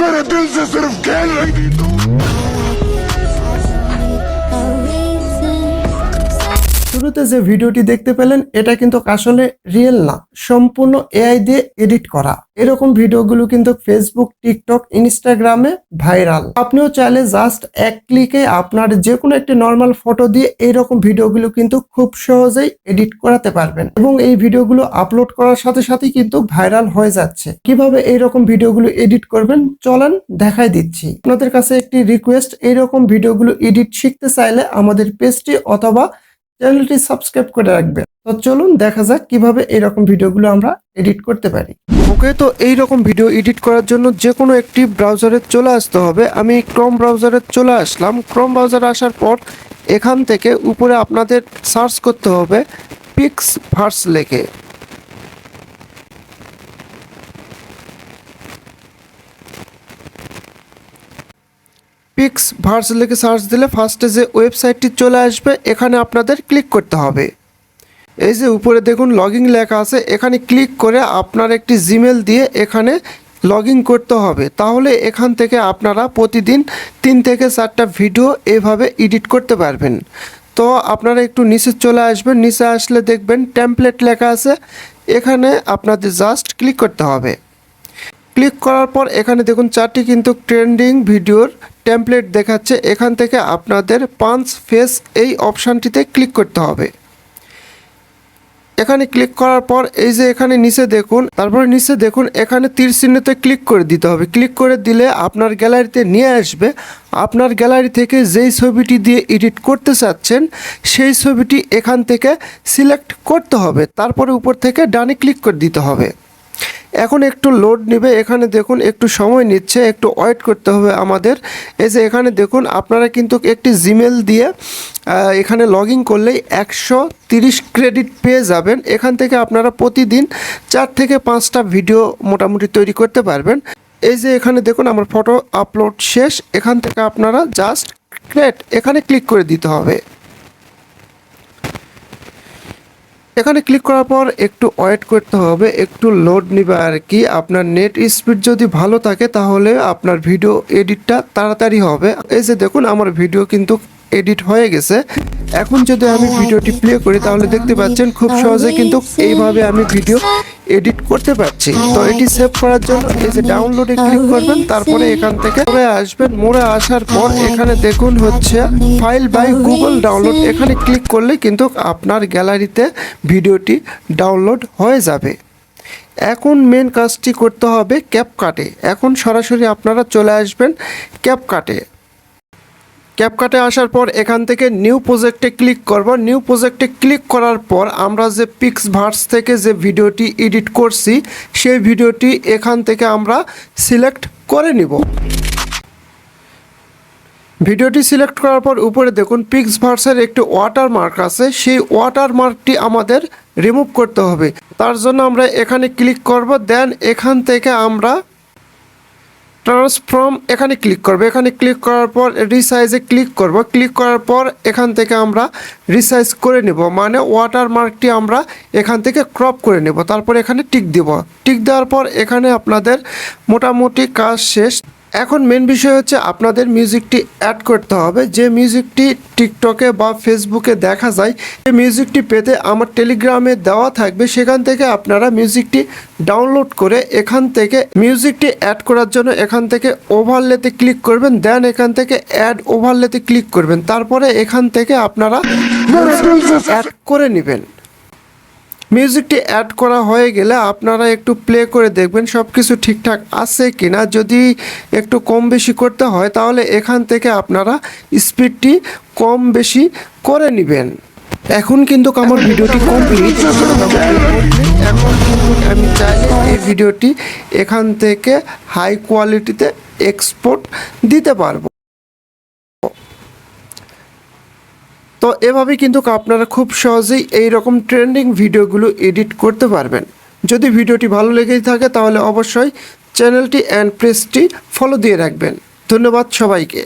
मेरे दिल से सिर्फ खेल रही थी तू শুরুতে যে ভিডিওটি দেখতে পেলেন, এটা কিন্তু আসলে রিয়েল না। সম্পূর্ণ এআই দিয়ে এডিট করা। এরকম ভিডিওগুলো কিন্তু ফেসবুক টিকটক ইনস্টাগ্রামে ভাইরাল আপনিও চাইলে জাস্ট এক ক্লিকে আপনার যে কোনো একটি নর্মাল ফটো দিয়ে এইরকম ভিডিওগুলো কিন্তু খুব সহজেই এডিট করাতে পারবেন। এবং এই ভিডিওগুলো আপলোড করার সাথে সাথে কিন্তু ভাইরাল হয়ে যাচ্ছে। কীভাবে এইরকম ভিডিওগুলো এডিট করবেন, চলেন দেখাই দিচ্ছি। আপনাদের কাছে একটি রিকোয়েস্ট এইরকম ভিডিওগুলো এডিট শিখতে চাইলে আমাদের পেজটি অথবা চ্যানেলটি সাবস্ক্রাইব করে রাখবেন। তো চলুন দেখা যাক কীভাবে রকম ভিডিওগুলো আমরা এডিট করতে পারি। ওকে, তো এই রকম ভিডিও এডিট করার জন্য যে কোনো একটি ব্রাউজারে চলে আসতে হবে। আমি ক্রোম ব্রাউজারে চলে আসলাম। ক্রোম ব্রাউজারে আসার পর এখান থেকে উপরে আপনাদের সার্চ করতে হবে পিক্স ভার্স লেখে পিক্স ভার্স লিখে সার্চ দিলে ফার্স্টে যে ওয়েবসাইটটি চলে আসবে, এখানে আপনাদের ক্লিক করতে হবে। এই যে উপরে দেখুন লগইন লেখা আছে, এখানে ক্লিক করে আপনার একটি জিমেল দিয়ে এখানে লগ করতে হবে। তাহলে এখান থেকে আপনারা প্রতিদিন তিন থেকে চারটা ভিডিও এভাবে এডিট করতে পারবেন। তো আপনারা একটু নিচে চলে আসবেন, নিচে আসলে দেখবেন টেমপ্লেট লেখা আছে, এখানে আপনাদের জাস্ট ক্লিক করতে হবে। ক্লিক করার পর এখানে দেখুন চারটি কিন্তু ট্রেন্ডিং ভিডিওর টেমপ্লেট দেখাচ্ছে। এখান থেকে আপনাদের পাঁচ ফেস এই অপশানটিতে ক্লিক করতে হবে। এখানে ক্লিক করার পর এই যে এখানে নিচে দেখুন, তারপরে নিচে দেখুন, এখানে তীর চিহ্নতে ক্লিক করে দিতে হবে। ক্লিক করে দিলে আপনার গ্যালারিতে নিয়ে আসবে। আপনার গ্যালারি থেকে যেই ছবিটি দিয়ে এডিট করতে চাচ্ছেন, সেই ছবিটি এখান থেকে সিলেক্ট করতে হবে। তারপরে উপর থেকে ডানে ক্লিক করে দিতে হবে। এখন একটু লোড নেবে, এখানে দেখুন একটু সময় নিচ্ছে, একটু ওয়েট করতে হবে আমাদের। এই যে এখানে দেখুন, আপনারা কিন্তু একটি জিমেল দিয়ে এখানে লগ ইন করলেই একশো তিরিশ ক্রেডিট পেয়ে যাবেন। এখান থেকে আপনারা প্রতিদিন চার থেকে পাঁচটা ভিডিও মোটামুটি তৈরি করতে পারবেন। এই যে এখানে দেখুন, আমার ফটো আপলোড শেষ। এখান থেকে আপনারা জাস্ট ক্রেট এখানে ক্লিক করে দিতে হবে। এখানে ক্লিক করার পর একটু ওয়েট করতে হবে, একটু লোড নিবে আর কি। আপনার নেট স্পিড যদি ভালো থাকে তাহলে আপনার ভিডিও এডিটটা তাড়াতাড়ি হবে। এই যে দেখুন, আমার ভিডিও কিন্তু এডিট হয়ে গেছে। এখন যদি আমি ভিডিওটি প্লে করি, তাহলে দেখতে পাচ্ছেন খুব সহজে কিন্তু এইভাবে আমি ভিডিও এডিট করতে পারছি। তো এটি সেভ করার জন্য এই যে ডাউনলোডে ক্লিক করবেন, তারপরে এখান থেকে মোড়ে আসবেন। মোড়ে আসার পর এখানে দেখুন হচ্ছে ফাইল বাই গুগল ডাউনলোড। এখানে ক্লিক করলে কিন্তু আপনার গ্যালারিতে ভিডিওটি ডাউনলোড হয়ে যাবে। এখন মেন কাজটি করতে হবে ক্যাপকাটে এখন সরাসরি আপনারা চলে আসবেন ক্যাপকাটে ক্যাপকাটে আসার পর এখান থেকে নিউ প্রজেক্টে ক্লিক করব। নিউ প্রজেক্টে ক্লিক করার পর আমরা যে পিক্স ভার্স থেকে যে ভিডিওটি এডিট করছি, সেই ভিডিওটি এখান থেকে আমরা সিলেক্ট করে নিব। ভিডিওটি সিলেক্ট করার পর উপরে দেখুন পিক্স ভার্সের একটি ওয়াটার মার্ক আছে। সেই ওয়াটার মার্কটি আমাদের রিমুভ করতে হবে। তার জন্য আমরা এখানে ক্লিক করব। দেন এখান থেকে আমরা ট্রান্সফর্ম এখানে ক্লিক করবে। এখানে ক্লিক করার পর রিসাইজে ক্লিক করব। ক্লিক করার পর এখান থেকে আমরা রিসাইজ করে নেব। মানে ওয়াটার মার্কটি আমরা এখান থেকে ক্রপ করে নেব। তারপর এখানে টিক দেব। টিক দেওয়ার পর এখানে আপনাদের মোটামুটি কাজ শেষ। এখন মেন বিষয় হচ্ছে আপনাদের মিউজিকটি অ্যাড করতে হবে। যে মিউজিকটি টিকটকে বা ফেসবুকে দেখা যায়, সেই মিউজিকটি পেতে আমার টেলিগ্রামে দেওয়া থাকবে। সেখান থেকে আপনারা মিউজিকটি ডাউনলোড করে এখান থেকে মিউজিকটি অ্যাড করার জন্য এখান থেকে ওভারলেতে ক্লিক করবেন দেন এখান থেকে অ্যাড ওভারলেতে ক্লিক করবেন। তারপরে এখান থেকে আপনারা অ্যাড করে নেবেন। মিউজিকটি অ্যাড করা হয়ে গেলে আপনারা একটু প্লে করে দেখবেন সব কিছু ঠিকঠাক আছে কি না যদি একটু কম বেশি করতে হয়, তাহলে এখান থেকে আপনারা স্পিডটি কম বেশি করে নেবেন। এখন কিন্তু আমার ভিডিওটি কমপ্লিট এখন কিন্তু আমি চাইলে এই ভিডিওটি এখান থেকে হাই কোয়ালিটিতে এক্সপোর্ট দিতে পারব। তো এভাবে কিন্তু আপনারা খুব সহজেই এই রকম ট্রেন্ডিং ভিডিওগুলো এডিট করতে পারবেন। যদি ভিডিওটি ভালো লেগেই থাকে তাহলে অবশ্যই চ্যানেলটি অ্যান্ড প্রেসটি ফলো দিয়ে রাখবেন। ধন্যবাদ সবাইকে।